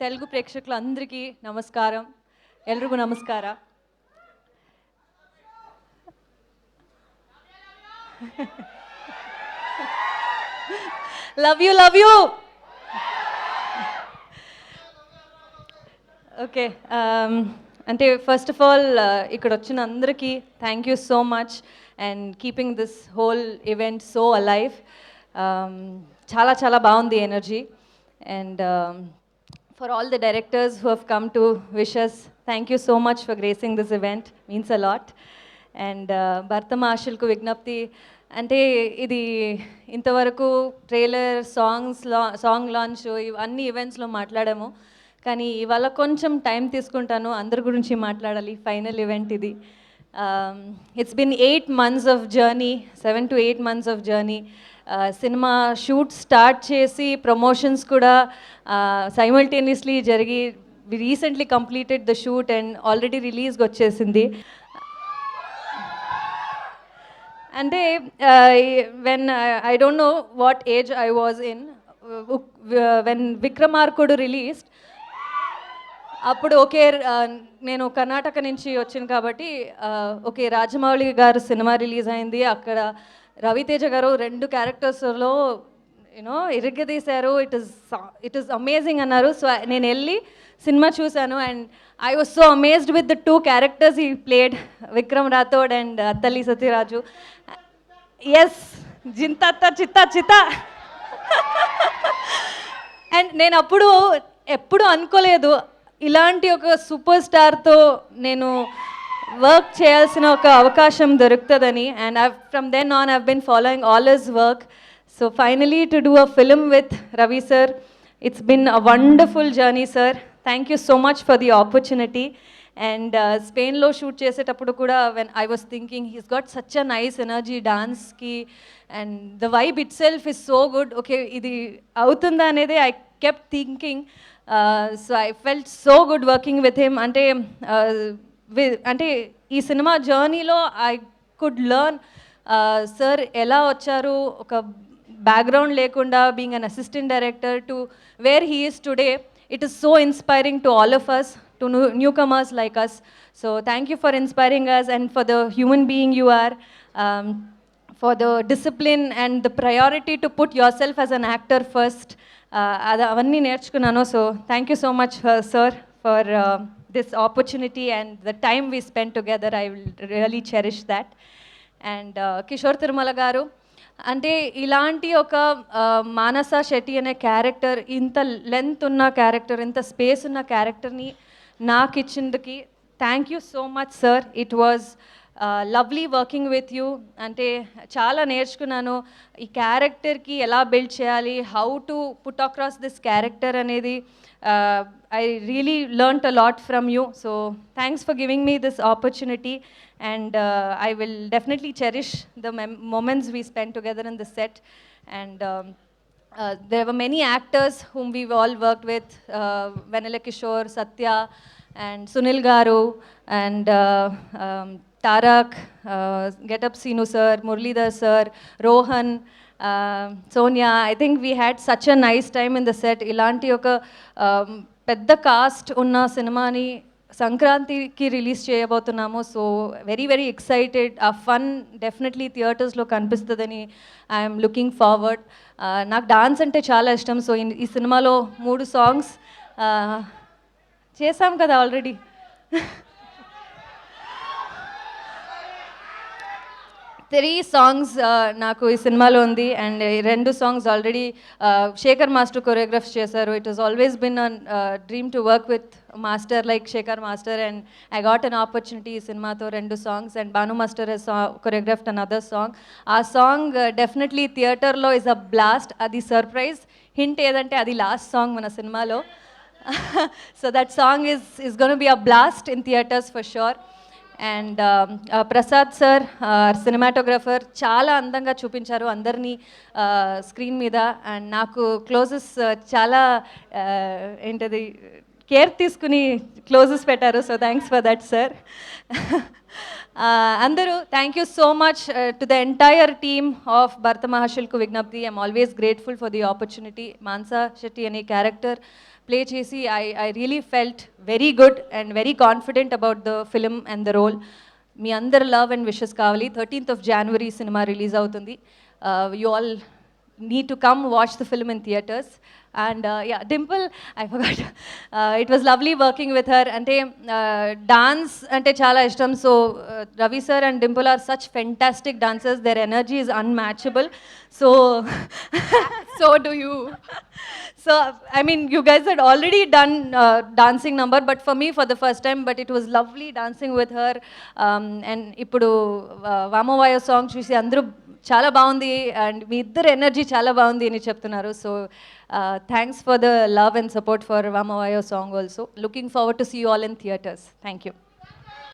తెలుగు ప్రేక్షకులందరికీ నమస్కారం ಎಲ್ರಿಗೂ ನಮಸ್ಕಾರ love you love you okay అంటే ఫస్ట్ ఆఫ్ ఆల్ ఇక్కడ వచ్చిన అందరికీ thank you so much and keeping this whole event so alive చాలా చాలా బాగుంది energy and for all the directors who have come to wish us thank you so much for gracing this event means a lot and భర్త ఆశలకు విజ్ఞప్తి అంటే ఇది ఇంతవరకు trailer songs లా సాంగ్ లాంచ్ అన్ని ఈవెంట్స్లో మాట్లాడాము. కానీ ఇవాళ కొంచెం టైం తీసుకుంటాను. అందరి గురించి మాట్లాడాలి. ఫైనల్ ఈవెంట్ ఇది. It's been eight months of journey seven to eight months of journey cinema shoot start చేసి ప్రమోషన్స్ కూడా సైమల్టేనియస్లీ జరిగి recently completed the shoot and already రిలీజ్కి వచ్చేసింది. అంటే when I don't know what age I was in when Vikramarkudu released అప్పుడు okay నేను కర్ణాటక నుంచి వచ్చాను కాబట్టి ఓకే రాజమౌళి గారు సినిమా రిలీజ్ అయింది. అక్కడ రవితేజ గారు రెండు క్యారెక్టర్స్లో you know ఇరగదీశారు. It is it is amazing అన్నారు. సో నేను వెళ్ళి సినిమా చూశాను and I was so amazed with the two characters he played Vikram Rathod and Attili Sathyaraju yes జింతత్త చిత్త చిత్త. అండ్ నేను అప్పుడు ఎప్పుడు అనుకోలేదు. ఇలాంటి ఒక సూపర్ స్టార్తో నేను వర్క్ చేయాల్సిన ఒక అవకాశం దొరుకుతుందని. And I from then on I've been following all his work so finally to do a film with Ravi sir it's been a wonderful journey sir thank you so much for the opportunity and స్పెయిన్లో shoot చేసేటప్పుడు కూడా when I was thinking he's got such a nice energy డాన్స్కి and the vibe itself is so good okay ఇది అవుతుందా అనేది I kept thinking so I felt so good working with him అంటే అంటే ఈ cinema జర్నీలో I could learn sir ఎలా వచ్చారు? ఒక బ్యాక్గ్రౌండ్ లేకుండా being an assistant director to where he is today. It is so inspiring to all of us to newcomers like us so thank you for inspiring us and for the human being you are for the discipline and the priority to put yourself as an actor first అది అవన్నీ నేర్చుకున్నాను. So thank you so much sir for this opportunity and the time we spend together I will really cherish that and Kishore Tirumala garu అంటే ఇలాంటి ఒక మానస శెట్టి అనే character ఇంత length ఉన్న character ఇంత స్పేస్ ఉన్న క్యారెక్టర్ని నాకు ఇచ్చిందుకి thank you so much sir it was lovely working with you అంటే చాలా నేర్చుకున్నాను. ఈ క్యారెక్టర్కి ఎలా బిల్డ్ చేయాలి? How to put across this character అనేది I really learn a lot from you so thanks for giving me this opportunity and I will definitely cherish the moments we spend together in this set and there are many actors whom we all work with Vennela Kishore Satya and Sunil garu and Tarak getup Seenu sir Muralidhar sir Rohan Sonia I think we had such a nice time in the set ఇలాంటి ఒక పెద్ద cast ఉన్న సినిమాని సంక్రాంతికి release చేయబోతున్నాము so very very excited ఆ fun definitely థియేటర్స్లో కనిపిస్తుందని ఐఎమ్ లుకింగ్ ఫార్వర్డ్ నాకు డాన్స్ అంటే చాలా ఇష్టం సో ఈ సినిమాలో మూడు సాంగ్స్ చేసాం కదా ఆల్రెడీ త్రీ సాంగ్స్ నాకు ఈ సినిమాలో ఉంది. అండ్ ఈ రెండు songs already Shekhar master choreograph చేశారు. It was always been an dream to work with master like Shekhar master and I got an opportunity ఈ సినిమాతో రెండు songs and Bhanu master he's choreographed another song ఆ song definitely థియేటర్లో is a blast అది surprise hint ఏదంటే అది last song మన సినిమాలో. So that song is is gonna be a blast in theatres for sure and Prasad sir cinematographer చాలా అందంగా చూపించారు అందరినీ uh, స్క్రీన్ మీద. అండ్ నాకు క్లోజెస్ uh, చాలా uh, ఏంటది కేర్ తీసుకుని క్లోజెస్ పెట్టారు. So thanks for that sir అందరూ thank you so much to the entire team of Bhartha మహాశిల్కు Wignyapthi I'm always grateful for the opportunity Mansa Shetty అనే character play చేసి I I really felt very good and very confident about the film and the role మీ అందరు love and wishes కావాలి. Thirteenth of January cinema release అవుతుంది. You all need to come watch the film in theaters. And uh, yeah, Dimple, I forgot. Uh, it was lovely working with her. And uh, dance ante chala ishtam. So uh, Ravi sir and Dimple are such fantastic dancers. Their energy is unmatchable. So so do you. so I mean, you guys had already done uh, dancing number, but for me for the first time. But it was lovely dancing with her. Um, and ipudu uh, vaya song chusi andru చాలా బాగుంది and మీ ఇద్దరు energy చాలా బాగుంది అని చెప్తున్నారు. So thanks for the love and support for వామోవాయ song also looking forward to see all in theatres thank you